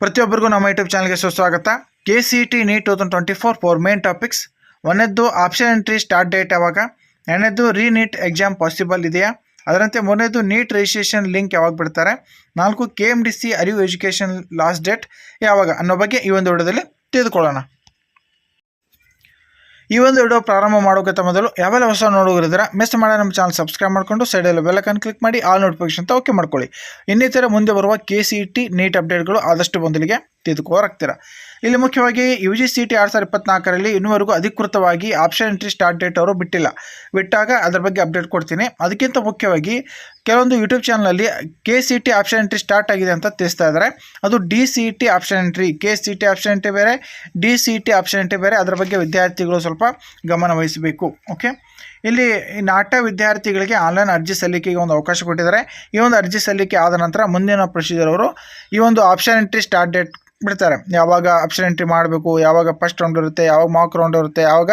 ಪ್ರತಿಯೊಬ್ಬರಿಗೂ ನಮ್ಮ ಯೂಟ್ಯೂಬ್ ಚಾನಲ್ಗೆ ಸುಸ್ವಾಗತ. K C T NEET two thousand twenty four four main topics ಒಂದನೇದ್ದು option entry start date ಯಾವಾಗ? ಎರಡನೇದು ರೀ ನೀಟ್ ಎಕ್ಸಾಮ್ ಪಾಸಿಬಲ್ ಇದೆಯಾ? ಅದರಂತೆ ಮೂರನೇದು ನೀಟ್ ರಿಜಿಸ್ಟ್ರೇಷನ್ ಲಿಂಕ್ ಯಾವಾಗ ಬಿಡ್ತಾರೆ? ನಾಲ್ಕು K M D C Arivu education last date ಯಾವಾಗ? ಅನ್ನೋ ಬಗ್ಗೆ ಈ ಒಂದು ವಿಡಿಯೋದಲ್ಲಿ ತಿಳಿದುಕೊಳ್ಳೋಣ. ಈ ಒಂದು ವಿಡಿಯೋ ಪ್ರಾರಂಭ ಮಾಡೋಕ್ಕಿಂತ ಮೊದಲು ಯಾವೆಲ್ಲ ಹೊಸ ನೋಡುಗರಿದ್ರೆ ಮಿಸ್ ಮಾಡಿ ನಮ್ಮ ಚಾನಲ್ ಸಬ್ಸ್ಕ್ರೈಬ್ ಮಾಡಿಕೊಂಡು ಸೈಡಲ್ಲಿ ಬೆಲ್ಲಕನ್ ಕ್ಲಿಕ್ ಮಾಡಿ ಆಲ್ ನೋಟಿಫಿಕೇಶನ್ ಅಂತ ಓಕೆ ಮಾಡ್ಕೊಳ್ಳಿ. ಇನ್ನಿತರ ಮುಂದೆ ಬರುವ K C E T NEET ಅಪ್ಡೇಟ್ಗಳು ಆದಷ್ಟು ಮೊದಲಿಗೆ ತಿಳಿದುಕೋರಾಗ್ತೀರಾ ಇಲ್ಲಿ ಮುಖ್ಯವಾಗಿ ಯು ಜಿ ಸಿ ಟಿ ಎರಡು ಸಾವಿರದ ಇಪ್ಪತ್ನಾಲ್ಕರಲ್ಲಿ ಇನ್ನುವರೆಗೂ ಅಧಿಕೃತವಾಗಿ ಆಪ್ಷನ್ ಎಂಟ್ರಿ ಸ್ಟಾರ್ಟ್ ಡೇಟ್ ಅವರು ಬಿಟ್ಟಿಲ್ಲ. ಬಿಟ್ಟಾಗ ಅದ್ರ ಬಗ್ಗೆ ಅಪ್ಡೇಟ್ ಕೊಡ್ತೀನಿ. ಅದಕ್ಕಿಂತ ಮುಖ್ಯವಾಗಿ ಕೆಲವೊಂದು ಯೂಟ್ಯೂಬ್ ಚಾನಲಲ್ಲಿ K C T option entry start ಆಗಿದೆ ಅಂತ ತಿಳಿಸ್ತಾ ಇದ್ದಾರೆ. ಅದು D C T option entry K C T option entry ಬೇರೆ D C T option entry ಬೇರೆ. ಅದರ ಬಗ್ಗೆ ವಿದ್ಯಾರ್ಥಿಗಳು ಸ್ವಲ್ಪ ಗಮನ ವಹಿಸಬೇಕು. ಓಕೆ ಇಲ್ಲಿ ನಾಟ್ಯ ನಾಟ ವಿದ್ಯಾರ್ಥಿಗಳಿಗೆ ಆನ್ಲೈನ್ ಅರ್ಜಿ ಸಲ್ಲಿಕೆಗೆ ಒಂದು ಅವಕಾಶ ಕೊಟ್ಟಿದ್ದಾರೆ. ಈ ಒಂದು ಅರ್ಜಿ ಸಲ್ಲಿಕೆ ಆದ ನಂತರ ಮುಂದಿನ ಪ್ರೊಸೀಜರ್ ಅವರು ಈ ಒಂದು ಆಪ್ಷನ್ ಎಂಟ್ರಿ ಸ್ಟಾರ್ಟ್ ಡೇಟ್ ಬಿಡ್ತಾರೆ. ಯಾವಾಗ ಆಪ್ಷನ್ ಎಂಟ್ರಿ ಮಾಡಬೇಕು, ಯಾವಾಗ ಫಸ್ಟ್ ರೌಂಡ್ ಇರುತ್ತೆ, ಯಾವಾಗ ಮಾಕ್ ರೌಂಡ್ ಇರುತ್ತೆ, ಯಾವಾಗ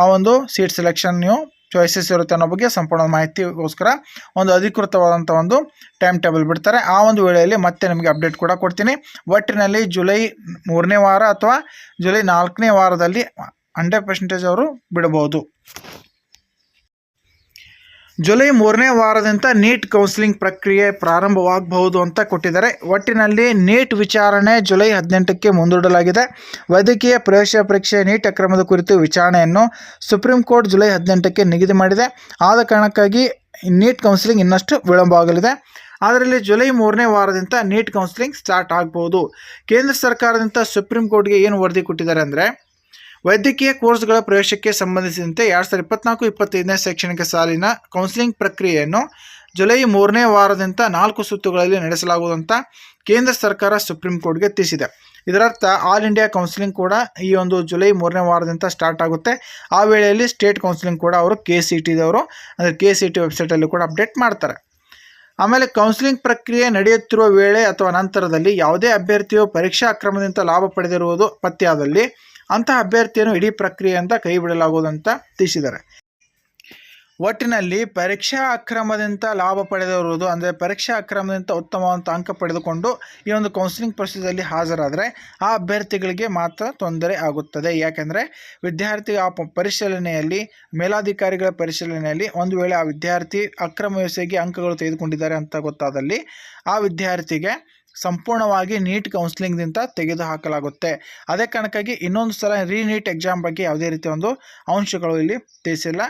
ಆ ಒಂದು ಸೀಟ್ ಸೆಲೆಕ್ಷನ್ ನೀವು ಚಾಯ್ಸಸ್ ಇರುತ್ತೆ ಅನ್ನೋ ಬಗ್ಗೆ ಸಂಪೂರ್ಣ ಮಾಹಿತಿಗೋಸ್ಕರ ಒಂದು ಅಧಿಕೃತವಾದಂಥ ಒಂದು ಟೈಮ್ ಟೇಬಲ್ ಬಿಡ್ತಾರೆ. ಆ ಒಂದು ವೇಳೆಯಲ್ಲಿ ಮತ್ತೆ ನಿಮಗೆ ಅಪ್ಡೇಟ್ ಕೂಡ ಕೊಡ್ತೀನಿ. ಒಟ್ಟಿನಲ್ಲಿ ಜುಲೈ ಮೂರನೇ ವಾರ ಅಥವಾ ಜುಲೈ ನಾಲ್ಕನೇ ವಾರದಲ್ಲಿ ಹಂಡ್ರೆಡ್ ಪರ್ಸೆಂಟೇಜ್ ಅವರು ಬಿಡಬಹುದು. ಜುಲೈ ಮೂರನೇ ವಾರದಿಂದ ನೀಟ್ ಕೌನ್ಸಿಲಿಂಗ್ ಪ್ರಕ್ರಿಯೆ ಪ್ರಾರಂಭವಾಗಬಹುದು ಅಂತ ಕೊಟ್ಟಿದ್ದಾರೆ. ಒಟ್ಟಿನಲ್ಲಿ ನೀಟ್ ವಿಚಾರಣೆ ಜುಲೈ ಹದಿನೆಂಟಕ್ಕೆ ಮುಂದೂಡಲಾಗಿದೆ. ವೈದ್ಯಕೀಯ ಪ್ರವೇಶ ಪರೀಕ್ಷೆ ನೀಟ್ ಅಕ್ರಮದ ಕುರಿತು ವಿಚಾರಣೆಯನ್ನು ಸುಪ್ರೀಂ ಕೋರ್ಟ್ ಜುಲೈ ಹದಿನೆಂಟಕ್ಕೆ ನಿಗದಿ ಮಾಡಿದೆ. ಆದ ಕಾರಣಕ್ಕಾಗಿ ನೀಟ್ ಕೌನ್ಸಿಲಿಂಗ್ ಇನ್ನಷ್ಟು ವಿಳಂಬವಾಗಲಿದೆ. ಅದರಲ್ಲಿ ಜುಲೈ ಮೂರನೇ ವಾರದಿಂದ ನೀಟ್ ಕೌನ್ಸಿಲಿಂಗ್ ಸ್ಟಾರ್ಟ್ ಆಗ್ಬೋದು ಕೇಂದ್ರ ಸರ್ಕಾರದಿಂದ ಸುಪ್ರೀಂ ಕೋರ್ಟ್ಗೆ ಏನು ವರದಿ ಕೊಟ್ಟಿದ್ದಾರೆ ಅಂದರೆ ವೈದ್ಯಕೀಯ ಕೋರ್ಸ್ಗಳ ಪ್ರವೇಶಕ್ಕೆ ಸಂಬಂಧಿಸಿದಂತೆ ಎರಡು ಸಾವಿರದ ಇಪ್ಪತ್ನಾಲ್ಕು ಇಪ್ಪತ್ತೈದನೇ ಶೈಕ್ಷಣಿಕ ಸಾಲಿನ ಕೌನ್ಸಿಲಿಂಗ್ ಪ್ರಕ್ರಿಯೆಯನ್ನು ಜುಲೈ ಮೂರನೇ ವಾರದಿಂದ ನಾಲ್ಕು ಸುತ್ತುಗಳಲ್ಲಿ ನಡೆಸಲಾಗುವುದಂತ ಕೇಂದ್ರ ಸರ್ಕಾರ ಸುಪ್ರೀಂ ಕೋರ್ಟ್ಗೆ ತಿಳಿಸಿದೆ. ಇದರರ್ಥ, ಆಲ್ ಇಂಡಿಯಾ ಕೌನ್ಸಿಲಿಂಗ್ ಕೂಡ ಈ ಒಂದು ಜುಲೈ ಮೂರನೇ ವಾರದಿಂದ ಸ್ಟಾರ್ಟ್ ಆಗುತ್ತೆ. ಆ ವೇಳೆಯಲ್ಲಿ ಸ್ಟೇಟ್ ಕೌನ್ಸಿಲಿಂಗ್ ಕೂಡ ಅವರು ಕೆ ಸಿ ಟಿದವರು ಅಂದರೆ ಕೆ ಸಿ ಟಿ ವೆಬ್ಸೈಟಲ್ಲಿ ಕೂಡ ಅಪ್ಡೇಟ್ ಮಾಡ್ತಾರೆ. ಆಮೇಲೆ ಕೌನ್ಸಿಲಿಂಗ್ ಪ್ರಕ್ರಿಯೆ ನಡೆಯುತ್ತಿರುವ ವೇಳೆ ಅಥವಾ ನಂತರದಲ್ಲಿ ಯಾವುದೇ ಅಭ್ಯರ್ಥಿಯು ಪರೀಕ್ಷಾ ಅಕ್ರಮದಿಂದ ಲಾಭ ಪಡೆದಿರುವುದು ಪತ್ತೆಯಾದಲ್ಲಿ ಅಂತಹ ಅಭ್ಯರ್ಥಿಯನ್ನು ಇಡೀ ಪ್ರಕ್ರಿಯೆಯಿಂದ ಕೈ ಬಿಡಲಾಗುವುದಂತ ತಿಳಿಸಿದ್ದಾರೆ. ಒಟ್ಟಿನಲ್ಲಿ ಪರೀಕ್ಷಾ ಅಕ್ರಮದಿಂದ ಲಾಭ ಪಡೆದಿರುವುದು ಅಂದರೆ ಪರೀಕ್ಷಾ ಅಕ್ರಮದಿಂದ ಉತ್ತಮವಾದ ಅಂಕ ಪಡೆದುಕೊಂಡು ಈ ಒಂದು ಕೌನ್ಸಿಲಿಂಗ್ ಪ್ರೊಸೆಸಲ್ಲಿ ಹಾಜರಾದರೆ ಆ ಅಭ್ಯರ್ಥಿಗಳಿಗೆ ಮಾತ್ರ ತೊಂದರೆ ಆಗುತ್ತದೆ. ಯಾಕೆಂದರೆ ವಿದ್ಯಾರ್ಥಿ ಆ ಪರಿಶೀಲನೆಯಲ್ಲಿ, ಮೇಲಾಧಿಕಾರಿಗಳ ಪರಿಶೀಲನೆಯಲ್ಲಿ ಒಂದು ವೇಳೆ ಆ ವಿದ್ಯಾರ್ಥಿ ಅಕ್ರಮ ವ್ಯವಸ್ಥೆಗೆ ಅಂಕಗಳು ತೆಗೆದುಕೊಂಡಿದ್ದಾರೆ ಅಂತ ಗೊತ್ತಾದಲ್ಲಿ ಆ ವಿದ್ಯಾರ್ಥಿಗೆ ಸಂಪೂರ್ಣವಾಗಿ ನೀಟ್ ಕೌನ್ಸಿಲಿಂಗ್ದಿಂದ ತೆಗೆದುಹಾಕಲಾಗುತ್ತೆ. ಅದೇ ಕಾರಣಕ್ಕಾಗಿ ಇನ್ನೊಂದು ಸಲ ರೀ ನೀಟ್ ಎಕ್ಸಾಮ್ ಬಗ್ಗೆ ಯಾವುದೇ ರೀತಿಯ ಒಂದು ಅಂಶಗಳು ಇಲ್ಲಿ ತಿಳಿಸಿಲ್ಲ.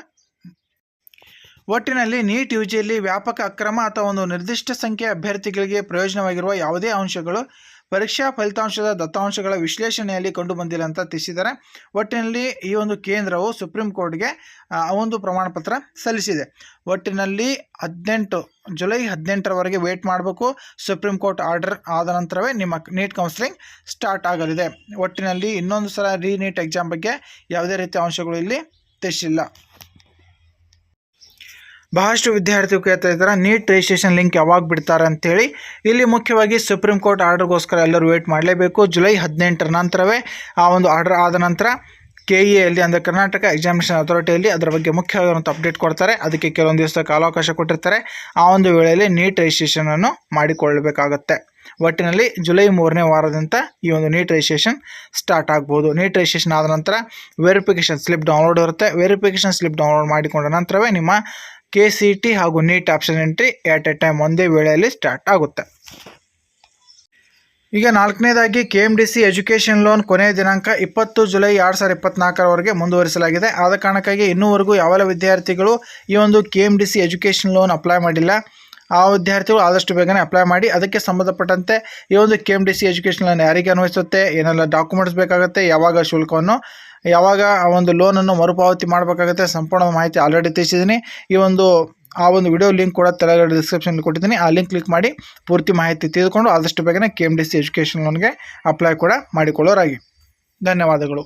ಒಟ್ಟಿನಲ್ಲಿ ನೀಟ್ ಯು ಜಿಯಲ್ಲಿ ವ್ಯಾಪಕ ಅಕ್ರಮ ಅಥವಾ ಒಂದು ನಿರ್ದಿಷ್ಟ ಸಂಖ್ಯೆಯ ಅಭ್ಯರ್ಥಿಗಳಿಗೆ ಪ್ರಯೋಜನವಾಗಿರುವ ಯಾವುದೇ ಅಂಶಗಳು ಪರೀಕ್ಷಾ ಫಲಿತಾಂಶದ ದತ್ತಾಂಶಗಳ ವಿಶ್ಲೇಷಣೆಯಲ್ಲಿ ಕಂಡುಬಂದಿಲ್ಲ ಅಂತ ತಿಳಿಸಿದ್ದಾರೆ. ಒಟ್ಟಿನಲ್ಲಿ ಈ ಒಂದು ಕೇಂದ್ರವು ಸುಪ್ರೀಂ ಕೋರ್ಟ್ಗೆ ಆ, ಒಂದು ಪ್ರಮಾಣ ಪತ್ರ ಸಲ್ಲಿಸಿದೆ. ಒಟ್ಟಿನಲ್ಲಿ ಹದಿನೆಂಟು ಜುಲೈ ಹದಿನೆಂಟರವರೆಗೆ ವೇಟ್ ಮಾಡಬೇಕು. ಸುಪ್ರೀಂ ಕೋರ್ಟ್ ಆರ್ಡರ್ ಆದ ನಂತರವೇ ನಿಮ್ಮ ನೀಟ್ ಕೌನ್ಸಿಲಿಂಗ್ ಸ್ಟಾರ್ಟ್ ಆಗಲಿದೆ. ಒಟ್ಟಿನಲ್ಲಿ ಇನ್ನೊಂದು ಸಲ ರೀ ನೀಟ್ ಎಕ್ಸಾಮ್ ಬಗ್ಗೆ ಯಾವುದೇ ರೀತಿಯ ಅಂಶಗಳು ಇಲ್ಲಿ ತಿಳಿಸಿಲ್ಲ. ಬಹಳಷ್ಟು ವಿದ್ಯಾರ್ಥಿಗಳು ಕೇಳ್ತಾ ಇದ್ದಾರೆ, ನೀಟ್ ರಿಜಿಸ್ಟ್ರೇಷನ್ ಲಿಂಕ್ ಯಾವಾಗ ಬಿಡ್ತಾರೆ ಅಂತೇಳಿ. ಇಲ್ಲಿ ಮುಖ್ಯವಾಗಿ ಸುಪ್ರೀಂ ಕೋರ್ಟ್ ಆರ್ಡರ್ಗೋಸ್ಕರ ಎಲ್ಲರೂ ವೇಟ್ ಮಾಡಲೇಬೇಕು. ಜುಲೈ ಹದಿನೆಂಟರ ನಂತರವೇ ಆ ಒಂದು ಆರ್ಡರ್ ಆದ ನಂತರ ಕೆ ಇ ಎಲ್ಲಿ ಅಂದರೆ ಕರ್ನಾಟಕ ಎಕ್ಸಾಮಿನೇಷನ್ ಅಥಾರಿಟಿಯಲ್ಲಿ ಅದರ ಬಗ್ಗೆ ಮುಖ್ಯವಾದಂಥ ಅಪ್ಡೇಟ್ ಕೊಡ್ತಾರೆ. ಅದಕ್ಕೆ ಕೆಲವೊಂದು ದಿವಸ ಕಾಲಾವಕಾಶ ಕೊಟ್ಟಿರ್ತಾರೆ. ಆ ಒಂದು ವೇಳೆಯಲ್ಲಿ ನೀಟ್ ರಿಜಿಸ್ಟ್ರೇಷನನ್ನು ಮಾಡಿಕೊಳ್ಳಬೇಕಾಗತ್ತೆ. ಒಟ್ಟಿನಲ್ಲಿ ಜುಲೈ ಮೂರನೇ ವಾರದಿಂದ ಈ ಒಂದು ನೀಟ್ ರಿಜಿಸ್ಟ್ರೇಷನ್ ಸ್ಟಾರ್ಟ್ ಆಗ್ಬೋದು. ನೀಟ್ ರಿಜಿಸ್ಟ್ರೇಷನ್ ಆದ ನಂತರ ವೆರಿಫಿಕೇಷನ್ ಸ್ಲಿಪ್ ಡೌನ್ಲೋಡ್ ಇರುತ್ತೆ. ವೆರಿಫಿಕೇಷನ್ ಸ್ಲಿಪ್ ಡೌನ್ಲೋಡ್ ಮಾಡಿಕೊಂಡ ನಂತರವೇ ನಿಮ್ಮ ಕೆ ಸಿ ಟಿ ಹಾಗೂ NEET option entry at a time ಒಂದೇ ವೇಳೆಯಲ್ಲಿ ಸ್ಟಾರ್ಟ್ ಆಗುತ್ತೆ. ಈಗ ನಾಲ್ಕನೇದಾಗಿ K M D C education loan ಕೊನೆಯ ದಿನಾಂಕ ಇಪ್ಪತ್ತು ಜುಲೈ ಎರಡು ಸಾವಿರದ ಇಪ್ಪತ್ನಾಲ್ಕರವರೆಗೆ ಮುಂದುವರಿಸಲಾಗಿದೆ. ಆದ ಕಾರಣಕ್ಕಾಗಿ ಇನ್ನೂವರೆಗೂ ಯಾವೆಲ್ಲ ವಿದ್ಯಾರ್ಥಿಗಳು ಈ ಒಂದು K M D C education loan apply ಮಾಡಿಲ್ಲ? ಆ ವಿದ್ಯಾರ್ಥಿಗಳು ಆದಷ್ಟು ಬೇಗನೆ ಅಪ್ಲೈ ಮಾಡಿ ಅದಕ್ಕೆ ಸಂಬಂಧಪಟ್ಟಂತೆ ಈ ಒಂದು K M D C education loan ಯಾರಿಗೆ ಅನ್ವಯಿಸುತ್ತೆ, ಏನೆಲ್ಲ ಡಾಕ್ಯುಮೆಂಟ್ಸ್ ಬೇಕಾಗುತ್ತೆ, ಯಾವಾಗ ಶುಲ್ಕವನ್ನು, ಯಾವಾಗ ಆ ಒಂದು ಲೋನನ್ನು ಮರುಪಾವತಿ ಮಾಡಬೇಕಾಗುತ್ತೆ ಸಂಪೂರ್ಣ ಮಾಹಿತಿ ಆಲ್ರೆಡಿ ತಿಳಿಸಿದ್ದೀನಿ. ಈ ಒಂದು, ಆ ಒಂದು ವಿಡಿಯೋ ಲಿಂಕ್ ಕೂಡ ತೆಲಗಡೆ ಡಿಸ್ಕ್ರಿಪ್ಷನಲ್ಲಿ ಕೊಟ್ಟಿದ್ದೀನಿ. ಆ ಲಿಂಕ್ ಕ್ಲಿಕ್ ಮಾಡಿ ಪೂರ್ತಿ ಮಾಹಿತಿ ತಿಳಿದುಕೊಂಡು ಆದಷ್ಟು ಬೇಗನೆ K M D C education ಲೋನ್ಗೆ apply ಕೂಡ ಮಾಡಿಕೊಳ್ಳೋರಾಗಿ. ಧನ್ಯವಾದಗಳು.